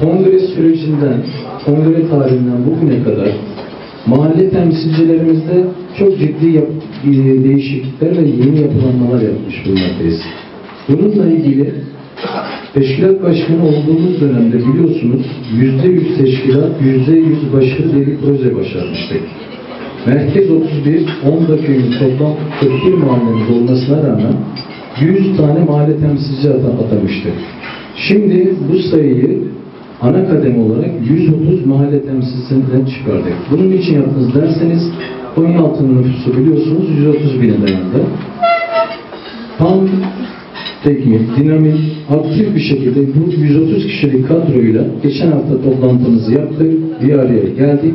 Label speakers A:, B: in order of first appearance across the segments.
A: kongre sürecinden, kongre tarihinden bugüne kadar mahalle temsilcilerimizde çok ciddi yap- e, değişiklikler ve yeni yapılanmalar yapmış bulunmaktayız. Bununla ilgili teşkilat başkanı olduğumuz dönemde biliyorsunuz yüzde yüz teşkilat, yüzde yüz başarı diye bir proje başarmıştık. Merkez 31, 10 köyün toplam 41 mahallemiz olmasına rağmen 100 tane mahalle temsilci ata- atamıştık. Şimdi bu sayıyı ana kademe olarak 130 mahalle temsilcisinden çıkardık. Bunun için yaptınız derseniz Konyaaltı'nın nüfusu biliyorsunuz 130 bine dayandı. Tam teknik, dinamik, aktif bir şekilde bu 130 kişilik kadroyla geçen hafta toplantımızı yaptık, bir araya geldik,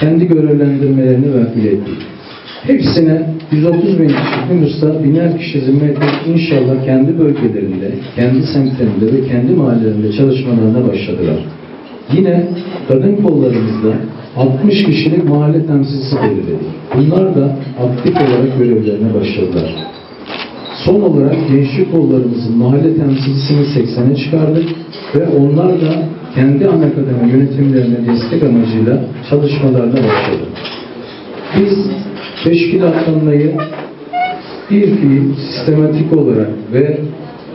A: kendi görevlendirmelerini verfil ettik. Hepsine 130 bin kişi nüfusta biner kişi zimmetle inşallah kendi bölgelerinde, kendi semtlerinde ve kendi mahallelerinde çalışmalarına başladılar. Yine kadın kollarımızda 60 kişilik mahalle temsilcisi belirledik. Bunlar da aktif olarak görevlerine başladılar. Son olarak gençlik kollarımızın mahalle temsilcisini 80'e çıkardık ve onlar da kendi ana kademe yönetimlerine destek amacıyla çalışmalarına başladı. Biz teşkilatlanmayı bir fiil sistematik olarak ve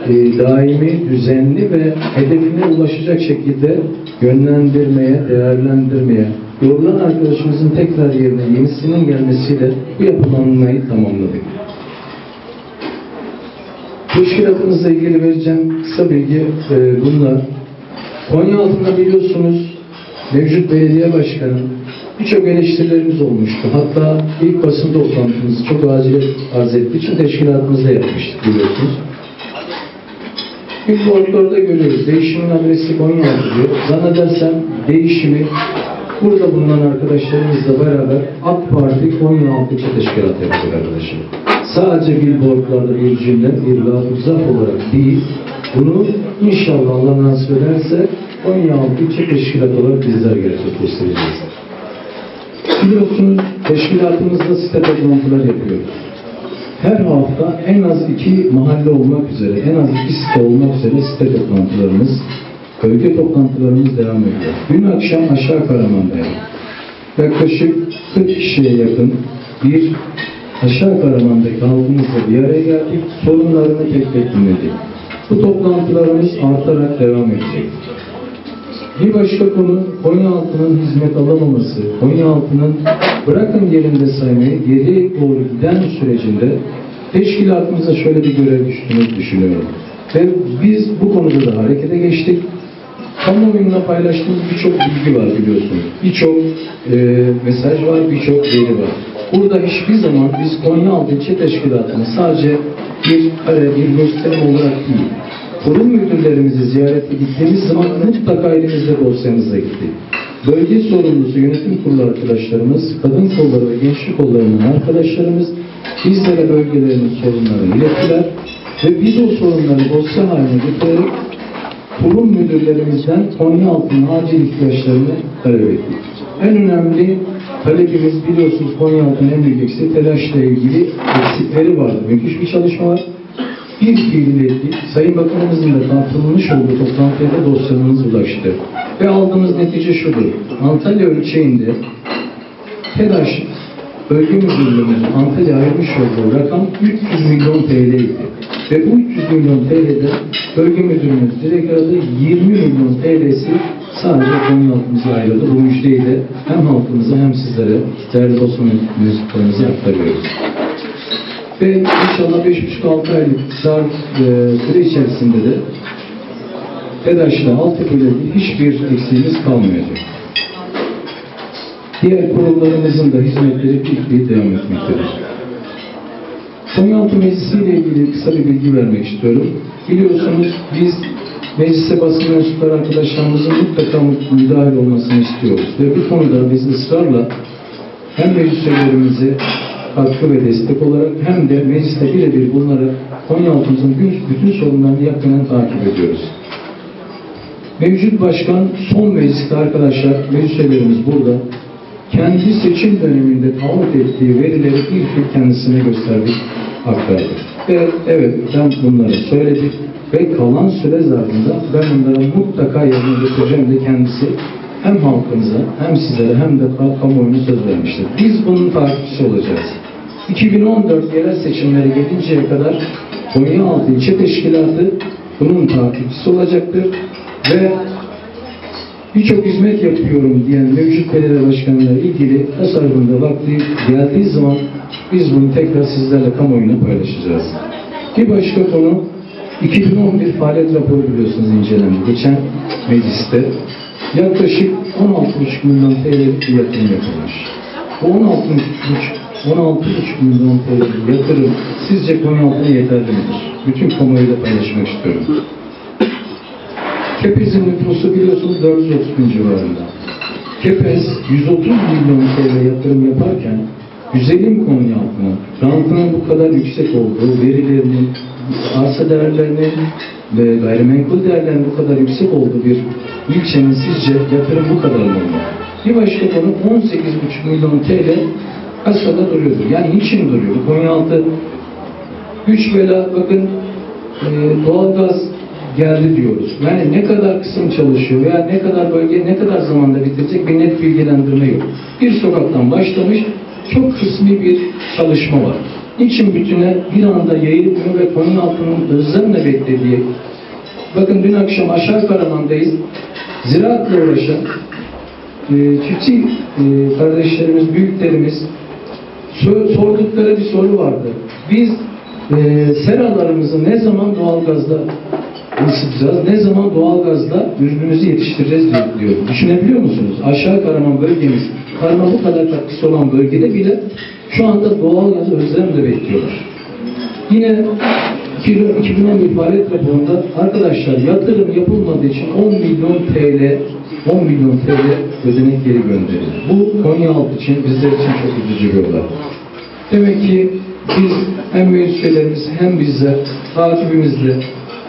A: e, daimi, düzenli ve hedefine ulaşacak şekilde yönlendirmeye, değerlendirmeye, yorulan arkadaşımızın tekrar yerine yenisinin gelmesiyle bu yapılanmayı tamamladık. Teşkilatımızla ilgili vereceğim kısa bilgi e, bunlar. Konya altında biliyorsunuz mevcut belediye başkanı birçok eleştirilerimiz olmuştu. Hatta ilk basın toplantımızı çok acil arz ettiği için teşkilatımızda yapmıştık biliyorsunuz. Billboardlarda görüyoruz. Değişimin adresi Konyaaltı diyor. Zannedersem değişimi burada bulunan arkadaşlarımızla beraber AK Parti Konyaaltı İlçe Teşkilatı yapacak arkadaşlar. Sadece billboardlarda bir cümle, bir lafızaf olarak değil, bunu inşallah Allah nasip ederse Konyaaltı İlçe Teşkilatı olarak bizler gerçekleştireceğiz. Biliyorsunuz teşkilatımızda site toplantılar yapıyoruz. Her hafta en az iki mahalle olmak üzere, en az iki site olmak üzere site toplantılarımız, bölge toplantılarımız devam ediyor. Dün akşam aşağı Karaman'dayım. Yaklaşık 40 kişiye yakın bir aşağı Karaman'daki halkımızla bir araya geldik, sorunlarını tek tek dinledik. Bu toplantılarımız artarak devam edecek. Bir başka konu Konyaaltı'nın hizmet alamaması, Konyaaltı'nın bırakın yerinde saymayı geriye doğru giden sürecinde teşkilatımıza şöyle bir görev düştüğünü düşünüyorum. Ve biz bu konuda da harekete geçtik. Kamuoyuna paylaştığımız birçok bilgi var biliyorsunuz. Birçok e, mesaj var, birçok veri var. Burada hiçbir zaman biz Konyaaltı İlçe Teşkilatı'nı sadece bir kare, bir gösterim olarak değil, kurum müdürlerimizi ziyarete gittiğimiz zaman mutlaka elimizde dosyamızla gittik. Bölge sorumlusu yönetim kurulu arkadaşlarımız, kadın kolları ve gençlik kollarının arkadaşlarımız bizlere bölgelerinin sorunlarını ilettiler ve biz o sorunları dosya haline getirerek kurum müdürlerimizden Konyaaltı'nın acil ihtiyaçlarını talep ettik. En önemli talebimiz biliyorsunuz Konyaaltı'nın en büyük eksiği telaşla ilgili eksikleri vardı. Müthiş bir çalışma var. Fiil ettik. Sayın Bakanımızın da tartılmış olduğu toplantıya da dosyamız ulaştı. Ve aldığımız netice şudur. Antalya ölçeğinde TEDAŞ Bölge Müdürlüğü'nün Antalya ayırmış olduğu rakam 300 milyon TL'ydi. Ve bu 300 milyon TL'de Bölge Müdürlüğümüz direkt aradı 20 milyon TL'si sadece Konyaaltı'mıza ayrıldı. Bu müjdeyi de hem halkımıza hem sizlere değerli basın mensuplarımıza aktarıyoruz. Ve inşallah 5,5-6 aylık dar e, süre içerisinde de TEDAŞ'la altyapıyla hiçbir eksiğimiz kalmayacak. Diğer kurumlarımızın da hizmetleri bir devam etmektedir. Konyaaltı Meclisi ile ilgili kısa bir bilgi vermek istiyorum. Biliyorsunuz biz meclise basın mensupları arkadaşlarımızın mutlaka müdahil olmasını istiyoruz. Ve bu konuda biz ısrarla hem meclis üyelerimize katkı ve destek olarak hem de mecliste birebir bunları Konyaaltı'mızın bütün sorunlarını yakından takip ediyoruz. Mevcut başkan son mecliste arkadaşlar, meclis üyelerimiz burada. Kendi seçim döneminde taahhüt ettiği verileri bir fil kendisine gösterdik. aktardı. Ve evet ben bunları söyledim ve kalan süre zarfında ben bunları mutlaka yerine getireceğim de kendisi hem halkımıza hem sizlere hem de kamuoyuna söz vermiştir. Biz bunun takipçisi olacağız. 2014 yerel seçimleri gelinceye kadar Konyaaltı İlçe Teşkilatı bunun takipçisi olacaktır ve birçok hizmet yapıyorum diyen mevcut belediye başkanlarıyla ilgili tasarrufunda vakti geldiği zaman biz bunu tekrar sizlerle kamuoyuna paylaşacağız. Bir başka konu 2011 faaliyet raporu biliyorsunuz incelendi. Geçen mecliste yaklaşık 16,5 milyon TL yatırım yapılmış. Bu 16,5 16,5 milyon TL yatırım sizce Konyaaltı'na yeterli midir? Bütün kamuoyuyla paylaşmak istiyorum. Kepez'in nüfusu biliyorsunuz 430 bin civarında. Kepez 130 milyon TL yatırım yaparken güzelim Konyaaltı'na rantının bu kadar yüksek olduğu, verilerinin, arsa değerlerinin ve gayrimenkul değerlerinin bu kadar yüksek olduğu bir ilçenin sizce yatırım bu kadar mı? Bir başka konu 18,5 milyon TL kasada duruyordur. Yani niçin duruyor? Konyaaltı güç bela bakın e, doğalgaz geldi diyoruz. Yani ne kadar kısım çalışıyor veya ne kadar bölge ne kadar zamanda bitirecek bir net bilgilendirme yok. Bir sokaktan başlamış çok kısmi bir çalışma var. Niçin bütüne bir anda yayılmıyor ve Konyaaltı'nın özlemle beklediği bakın dün akşam aşağı Karaman'dayız. Ziraatla uğraşan e, çiftçi e, kardeşlerimiz, büyüklerimiz sordukları bir soru vardı. Biz e, seralarımızı ne zaman doğalgazla ısıtacağız, ne zaman doğalgazla ürünümüzü yetiştireceğiz diyor. Düşünebiliyor musunuz? Aşağı Karaman bölgemiz, Karaman bu kadar katkısı olan bölgede bile şu anda doğalgazı özlemle bekliyorlar. Yine 2011 faaliyet raporunda arkadaşlar yatırım yapılmadığı için 10 milyon TL 10 milyon TL ödenek geri gönderildi. Bu Konyaaltı için bizler için çok üzücü bir olay. Demek ki biz hem meclislerimiz hem bizler takibimizde,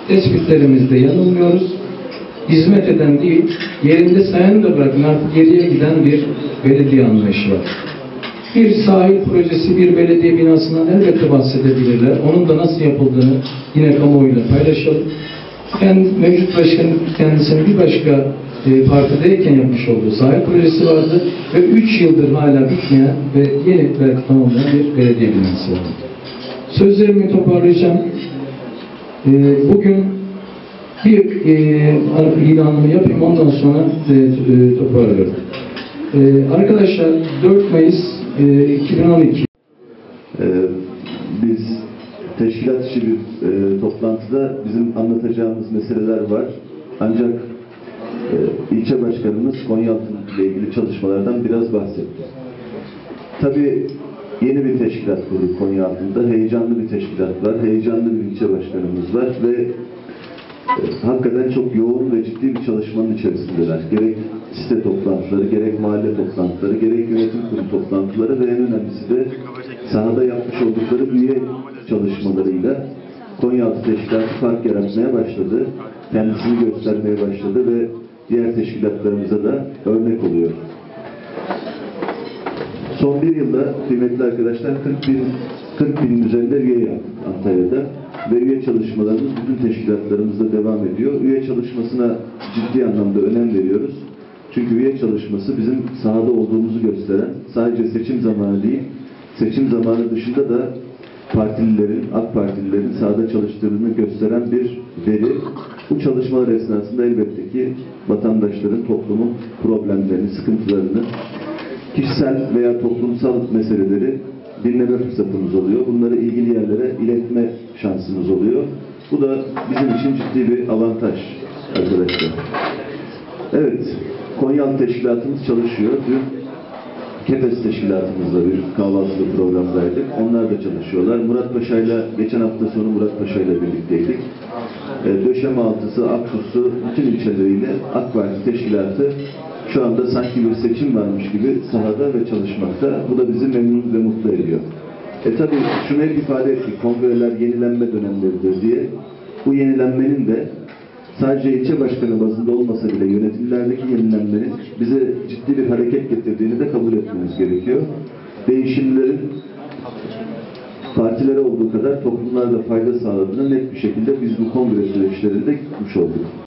A: tespitlerimizde yanılmıyoruz. Hizmet eden değil, yerinde sayan da bırakın artık geriye giden bir belediye anlayışı var. Bir sahil projesi, bir belediye binasından elbette bahsedebilirler. Onun da nasıl yapıldığını yine kamuoyuyla paylaşalım. Kendi, mevcut başkanın kendisinin bir başka e, partideyken yapmış olduğu sahil projesi vardı ve 3 yıldır hala bitmeyen ve yeni belki tamamlanan bir belediye binası var. Sözlerimi toparlayacağım. E, bugün bir e, ilanımı yapayım ondan sonra e, e, toparlıyorum. E, arkadaşlar 4 Mayıs e, 2012
B: Ee, biz teşkilat içi bir e, toplantıda bizim anlatacağımız meseleler var. Ancak e, ilçe başkanımız Konyaaltı ile ilgili çalışmalardan biraz bahsetti. Tabii yeni bir teşkilat kurduk Konyaaltı'nda. Heyecanlı bir teşkilat var. Heyecanlı bir ilçe başkanımız var ve e, hakikaten çok yoğun ve ciddi bir çalışmanın içerisindeler. Gerek site toplantıları, gerek mahalle toplantıları, gerek yönetim kurulu toplantıları ve en önemlisi de sahada yapmış oldukları üye çalışmalarıyla Konyaaltı Teşkilatı fark yaratmaya başladı. Kendisini göstermeye başladı ve diğer teşkilatlarımıza da örnek oluyor. Son bir yılda kıymetli arkadaşlar 40 bin, 40 binin üzerinde üye yaptık Antalya'da ve üye çalışmalarımız bütün teşkilatlarımızda devam ediyor. Üye çalışmasına ciddi anlamda önem veriyoruz. Çünkü üye çalışması bizim sahada olduğumuzu gösteren, sadece seçim zamanı değil, seçim zamanı dışında da partililerin, AK Partililerin sahada çalıştığını gösteren bir veri. Bu çalışmalar esnasında elbette ki vatandaşların toplumun problemlerini, sıkıntılarını, kişisel veya toplumsal meseleleri dinleme fırsatımız oluyor. Bunları ilgili yerlere iletme şansımız oluyor. Bu da bizim için ciddi bir avantaj arkadaşlar. Evet, Konyaaltı Teşkilatımız çalışıyor. Dün Kepes Teşkilatımızla bir kahvaltılı programdaydık. Onlar da çalışıyorlar. Murat Paşa'yla geçen hafta sonu Murat Paşa'yla birlikteydik. E, Döşeme Altısı, Aksusu, bütün ilçeleriyle AK Parti Teşkilatı şu anda sanki bir seçim varmış gibi sahada ve çalışmakta. Bu da bizi memnun ve mutlu ediyor. E tabi şunu hep ifade ettik, kongreler yenilenme dönemleridir diye. Bu yenilenmenin de sadece ilçe başkanı bazında olmasa bile yönetimlerdeki yenilenmenin bize ciddi bir hareket getirdiğini de kabul etmemiz gerekiyor. Değişimlerin partilere olduğu kadar toplumlara da fayda sağladığını net bir şekilde biz bu kongre süreçlerinde gitmiş olduk.